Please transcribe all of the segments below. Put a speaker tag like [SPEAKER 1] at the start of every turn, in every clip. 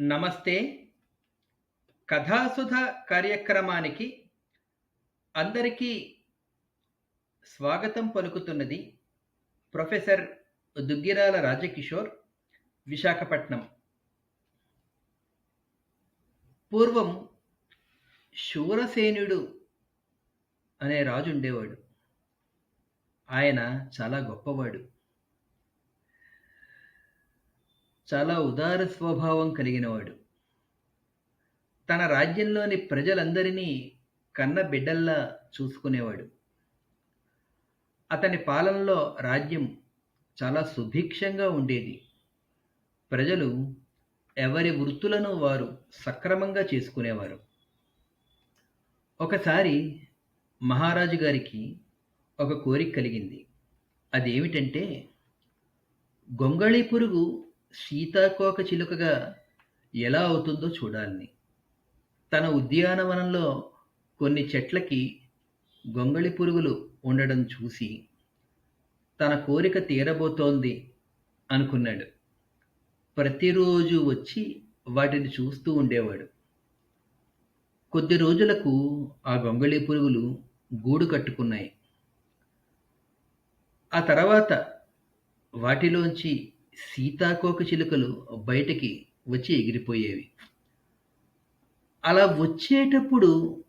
[SPEAKER 1] నమస్తే. కథాసుధ కార్యక్రమానికి అందరికీ స్వాగతం పలుకుతున్నది ప్రొఫెసర్ దుగ్గిరాల రాజకిషోర్, విశాఖపట్నం. పూర్వం శూరసేనుడు అనే రాజుండేవాడు. ఆయన చాలా గొప్పవాడు. చాలా ఉదార స్వభావం కలిగినవాడు. తన రాజ్యంలోని ప్రజలందరినీ కన్న బిడ్డల్లా చూసుకునేవాడు. అతని పాలనలో రాజ్యం చాలా సుభిక్షంగా ఉండేది. ప్రజలు ఎవరి వృత్తులను వారు సక్రమంగా చేసుకునేవారు. ఒకసారి మహారాజు గారికి ఒక కోరిక కలిగింది. అదేమిటంటే గొంగళి పురుగు సీతాకోక చిలుకగా ఎలా అవుతుందో చూడాలని. తన ఉద్యానవనంలో కొన్ని చెట్లకి గొంగళి పురుగులు ఉండడం చూసి తన కోరిక తీరబోతోంది అనుకున్నాడు. ప్రతిరోజు వచ్చి వాటిని చూస్తూ ఉండేవాడు. కొద్ది రోజులకు ఆ గొంగళి పురుగులు గూడు కట్టుకున్నాయి. ఆ తర్వాత వాటిలోంచి సీతాకోక చిలుకలు బయటికి వచ్చి ఎగిరిపోయేవి. అలా వచ్చేటప్పుడు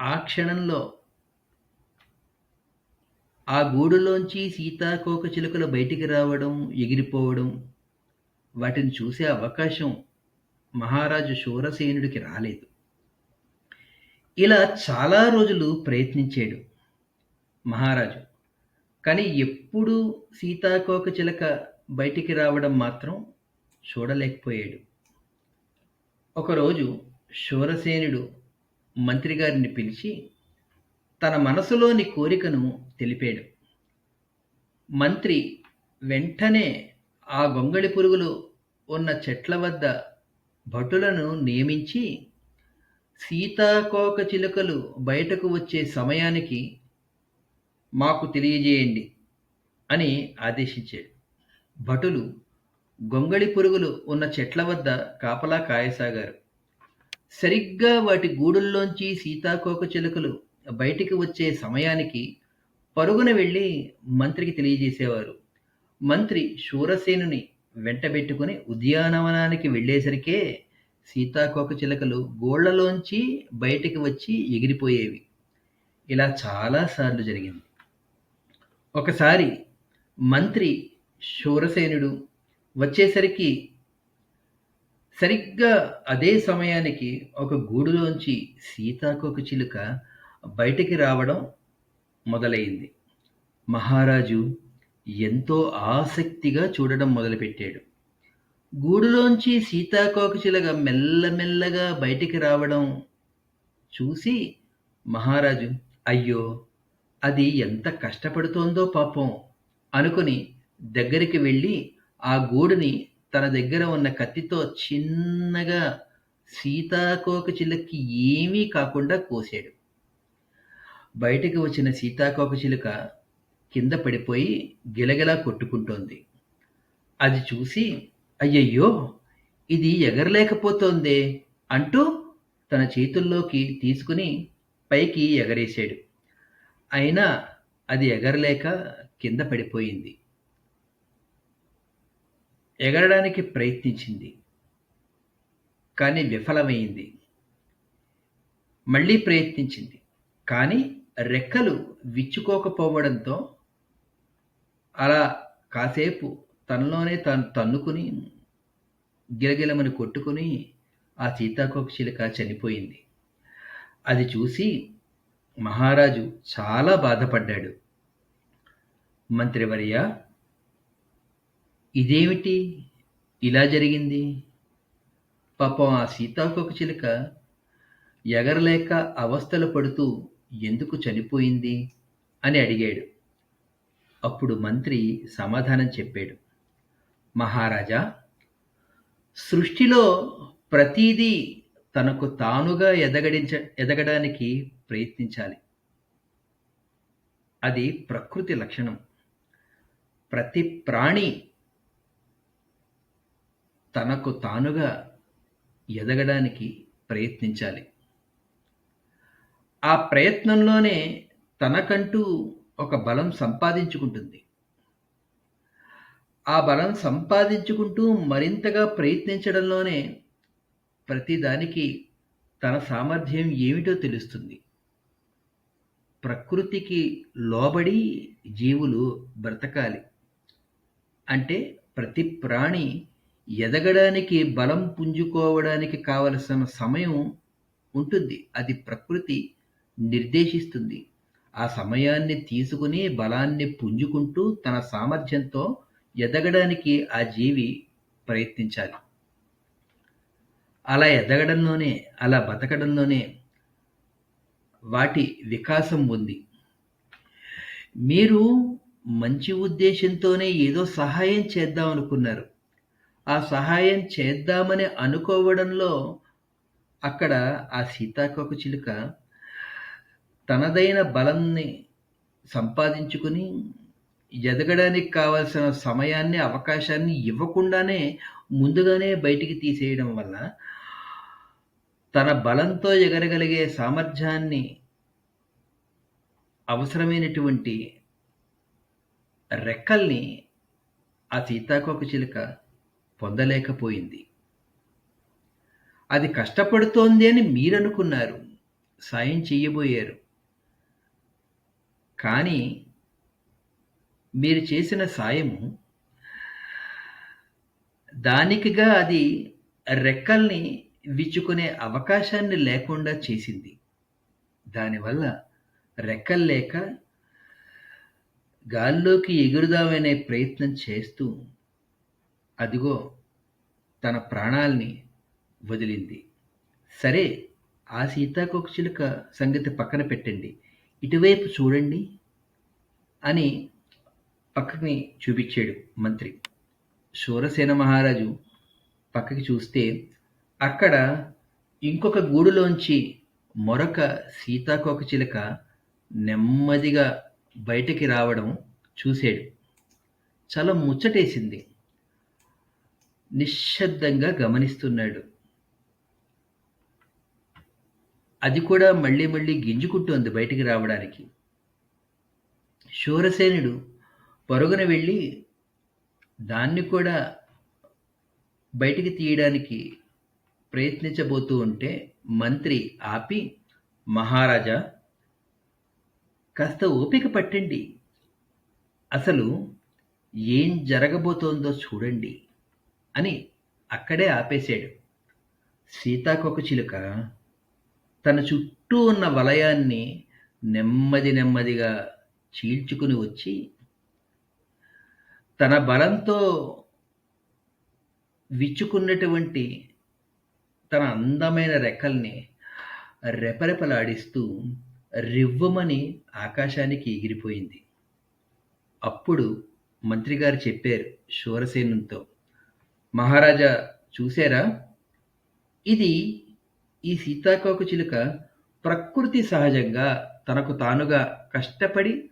[SPEAKER 1] ఆ క్షణంలో ఆ గూడులోంచి సీతాకోక చిలుకలు బయటికి రావడం, ఎగిరిపోవడం వాటిని చూసే అవకాశం మహారాజు శూరసేనుడికి రాలేదు. ఇలా చాలా రోజులు ప్రయత్నించాడు మహారాజు. కానీ ఎప్పుడూ సీతాకోక చిలక బయటికి రావడం మాత్రం చూడలేకపోయాడు. ఒకరోజు శూరసేనుడు మంత్రిగారిని పిలిచి తన మనసులోని కోరికను తెలిపాడు. మంత్రి వెంటనే ఆ గొంగళి పురుగులు ఉన్న చెట్ల వద్ద భటులను నియమించి సీతాకోక చిలుకలు బయటకు వచ్చే సమయానికి మాకు తెలియజేయండి అని ఆదేశించాడు. భటులు గొంగళి పురుగులు ఉన్న చెట్ల వద్ద కాపలా కాయసాగారు. సరిగ్గా వాటి గూడుల్లోంచి సీతాకోక చిలుకలు బయటికి వచ్చే సమయానికి పరుగున వెళ్ళి మంత్రికి తెలియజేసేవారు. మంత్రి శూరసేనుని వెంటబెట్టుకుని ఉద్యానవనానికి వెళ్ళేసరికే సీతాకోక చిలకలు గూళ్ళలోంచి బయటికి వచ్చి ఎగిరిపోయేవి. ఇలా చాలా సార్లు జరిగింది. ఒకసారి మంత్రి శూరసేనుడు వచ్చేసరికి సరిగ్గా అదే సమయానికి ఒక గూడులోంచి సీతాకోక చిలుక బయటికి రావడం మొదలైంది మహారాజు ఎంతో ఆసక్తిగా చూడడం మొదలుపెట్టాడు. గూడులోంచి సీతాకోక చిలుక మెల్లమెల్లగా బయటికి రావడం చూసి మహారాజు అయ్యో! అది ఎంత కష్టపడుతోందో పాపం అనుకుని దగ్గరికి వెళ్ళి ఆ గూడుని తన దగ్గర ఉన్న కత్తితో చిన్నగా సీతాకోక చిలుకకి ఏమీ కాకుండా కోశాడు. బయటకు వచ్చిన సీతాకోక చిలుక కింద పడిపోయి గిలగిలా కొట్టుకుంటోంది. అది చూసి అయ్యయ్యో! ఇది ఎగరలేకపోతోందే అంటూ తన చేతుల్లోకి తీసుకుని పైకి ఎగరేశాడు. అయినా అది ఎగరలేక కింద పడిపోయింది. ఎగరడానికి ప్రయత్నించింది. కానీ విఫలమైంది మళ్ళీ ప్రయత్నించింది. కానీ రెక్కలు విచ్చుకోకపోవడంతో అలా కాసేపు తనలోనే తాను తన్నుకుని గిలగిలమని కొట్టుకుని ఆ సీతాకోక చిలుక చనిపోయింది. అది చూసి మహారాజు చాలా బాధపడ్డాడు. మంత్రివర్య ఇదేమిటి ఇలా జరిగింది? పాపం ఆ సీతాకోక చిలుక ఎగరలేక అవస్థలు పడుతూ ఎందుకు చనిపోయింది? అని అడిగాడు. అప్పుడు మంత్రి సమాధానం చెప్పాడు. మహారాజా! సృష్టిలో ప్రతీదీ తనకు తానుగా ఎదగడించ ఎదగడానికి ప్రయత్నించాలి. అది ప్రకృతి లక్షణం. ప్రతి ప్రాణి తనకు తానుగా ఎదగడానికి ప్రయత్నించాలి. ఆ ప్రయత్నంలోనే తనకంటూ ఒక బలం సంపాదించుకుంటుంది. ఆ బలం సంపాదించుకుంటూ మరింతగా ప్రయత్నించడంలోనే ప్రతిదానికి తన సామర్థ్యం ఏమిటో తెలుస్తుంది. ప్రకృతికి లోబడి జీవులు బ్రతకాలి. అంటే ప్రతి ప్రాణి ఎదగడానికి, బలం పుంజుకోవడానికి కావలసిన సమయం ఉంటుంది. అది ప్రకృతి నిర్దేశిస్తుంది. ఆ సమయాన్ని తీసుకుని బలాన్ని పుంజుకుంటూ తన సామర్థ్యంతో ఎదగడానికి ఆ జీవి ప్రయత్నించాలి. అలా ఎదగడంలోనే, అలా బతకడంలోనే వాటి వికాసం ఉంది. మీరు మంచి ఉద్దేశంతోనే ఏదో సహాయం చేద్దామనుకున్నారు. ఆ సహాయం చేద్దామని అనుకోవడంలో అక్కడ ఆ సీతాకోక చిలుక తనదైన బలాన్ని సంపాదించుకుని ఎదగడానికి కావాల్సిన సమయాన్ని, అవకాశాన్ని ఇవ్వకుండానే ముందుగానే బయటికి తీసేయడం వల్ల తన బలంతో ఎగరగలిగే సామర్థ్యాన్ని అవసరమైనటువంటి రెక్కల్ని ఆ సీతాకోక చిలుక పొందలేకపోయింది. అది కష్టపడుతోంది అని మీరనుకున్నారు. సాయం చెయ్యబోయారు. కానీ మీరు చేసిన సాయము దానికిగా అది రెక్కల్ని విచ్చుకునే అవకాశాన్ని లేకుండా చేసింది. దానివల్ల రెక్కలు లేక గాల్లోకి ఎగురుదామనే ప్రయత్నం చేస్తూ అదిగో తన ప్రాణాల్ని వదిలింది. సరే ఆ సీతాకోకచిలుక సంగతి పక్కన పెట్టండి. ఇటువైపు చూడండి అని పక్కకి చూపించాడు మంత్రి. శూరసేన మహారాజు పక్కకి చూస్తే అక్కడ ఇంకొక గూడులోంచి మరొక సీతాకోకచిలుక నెమ్మదిగా బయటికి రావడం చూశాడు. చాలా ముచ్చటేసింది. నిశ్శబ్దంగా గమనిస్తున్నాడు. అది కూడా మళ్ళీ మళ్ళీ గింజుకుంటోంది బయటికి రావడానికి. శూరసేనుడు పరుగున వెళ్ళి దాన్ని కూడా బయటికి తీయడానికి ప్రయత్నించబోతూ ఉంటే మంత్రి ఆపి మహారాజా కాస్త ఓపిక పట్టండి. అసలు ఏం జరగబోతోందో చూడండి అని అక్కడే ఆపేశాడు. సీతాకోకచిలుక తన చుట్టూ ఉన్న వలయాన్ని నెమ్మది నెమ్మదిగా చీల్చుకుని వచ్చి తన బలంతో విచ్చుకున్నటువంటి తన అందమైన రెక్కల్ని రెపరెపలాడిస్తూ రివ్వమని ఆకాశానికి ఎగిరిపోయింది. అప్పుడు మంత్రిగారు చెప్పారు శూరసేనునితో మహారాజా చూశారా? ఇది ఈ సీతాకోకచిలుక ప్రకృతి సహజంగా తనకు తానుగా కష్టపడి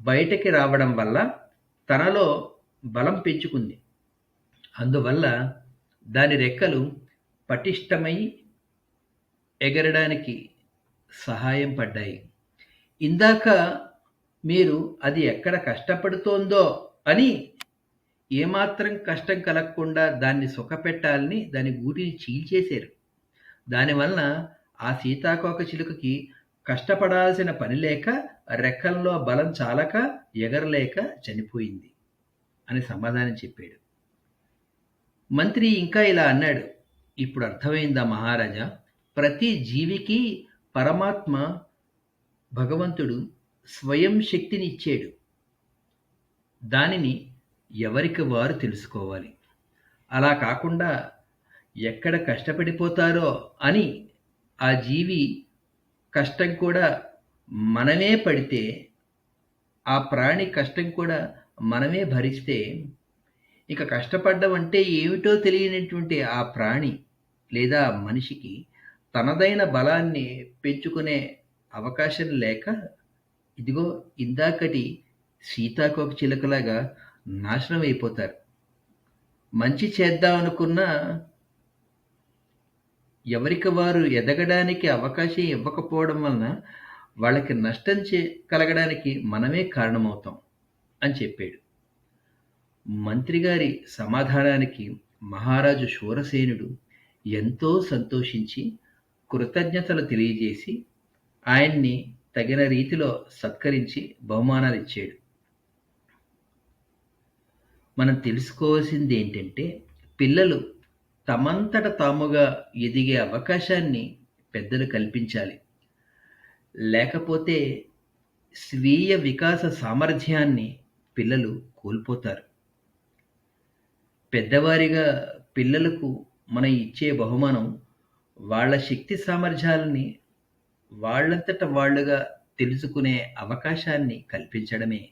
[SPEAKER 1] బయటకి రావడం వల్ల తనలో బలం పెంచుకుంది. అందువల్ల దాని రెక్కలు పటిష్టమై ఎగరడానికి సహాయం పడ్డాయి. ఇందాక మీరు అది ఎక్కడ కష్టపడుతోందో అని ఏమాత్రం కష్టం కలగకుండా దాన్ని సుఖపెట్టాలని దాని గూటిని చీల్చేశారు. దానివలన ఆ సీతాకోక చిలుకకి కష్టపడాల్సిన పని లేక రెక్కల్లో బలం చాలక ఎగరలేక చనిపోయింది అని సమాధానం చెప్పాడు. మంత్రి ఇంకా ఇలా అన్నాడు. ఇప్పుడు అర్థమైందా మహారాజా? ప్రతి జీవికి పరమాత్మ భగవంతుడు స్వయం శక్తిని ఇచ్చాడు. దానిని ఎవరికి వారు తెలుసుకోవాలి. అలా కాకుండా ఎక్కడ కష్టపడిపోతారో అని ఆ జీవి కష్టం కూడా మనమే పడితే ఆ ప్రాణి కష్టం కూడా మనమే భరిస్తే ఇక కష్టపడ్డం అంటే ఏమిటో తెలియనటువంటి ఆ ప్రాణి లేదా మనిషికి తనదైన బలాన్ని పెంచుకునే అవకాశం లేక ఇదిగో ఇందాకటి సీతాకోకచిలుకలాగా నాశనం అయిపోతారు. మంచి చేద్దామనుకున్నా ఎవరికి వారు ఎదగడానికి అవకాశం ఇవ్వకపోవడం వలన వాళ్ళకి నష్టం చే కలగడానికి మనమే కారణమవుతాం అని చెప్పాడు మంత్రి గారి సమాధానానికి మహారాజు శూరసేనుడు ఎంతో సంతోషించి కృతజ్ఞతలు తెలియజేసి ఆయన్ని తగిన రీతిలో సత్కరించి బహుమానాలు ఇచ్చాడు మనం తెలుసుకోవాల్సింది ఏంటంటే పిల్లలు తమంతట తాముగా ఎదిగే అవకాశాన్ని పెద్దలు కల్పించాలి. లేకపోతే స్వీయ వికాస సామర్థ్యాన్ని పిల్లలు కోల్పోతారు. పెద్దవారిగా పిల్లలకు మనం ఇచ్చే బహుమానం వాళ్ళ శక్తి సామర్థ్యాలని వాళ్ళంతట వాళ్ళుగా తెలుసుకునే అవకాశాన్ని కల్పించడమే.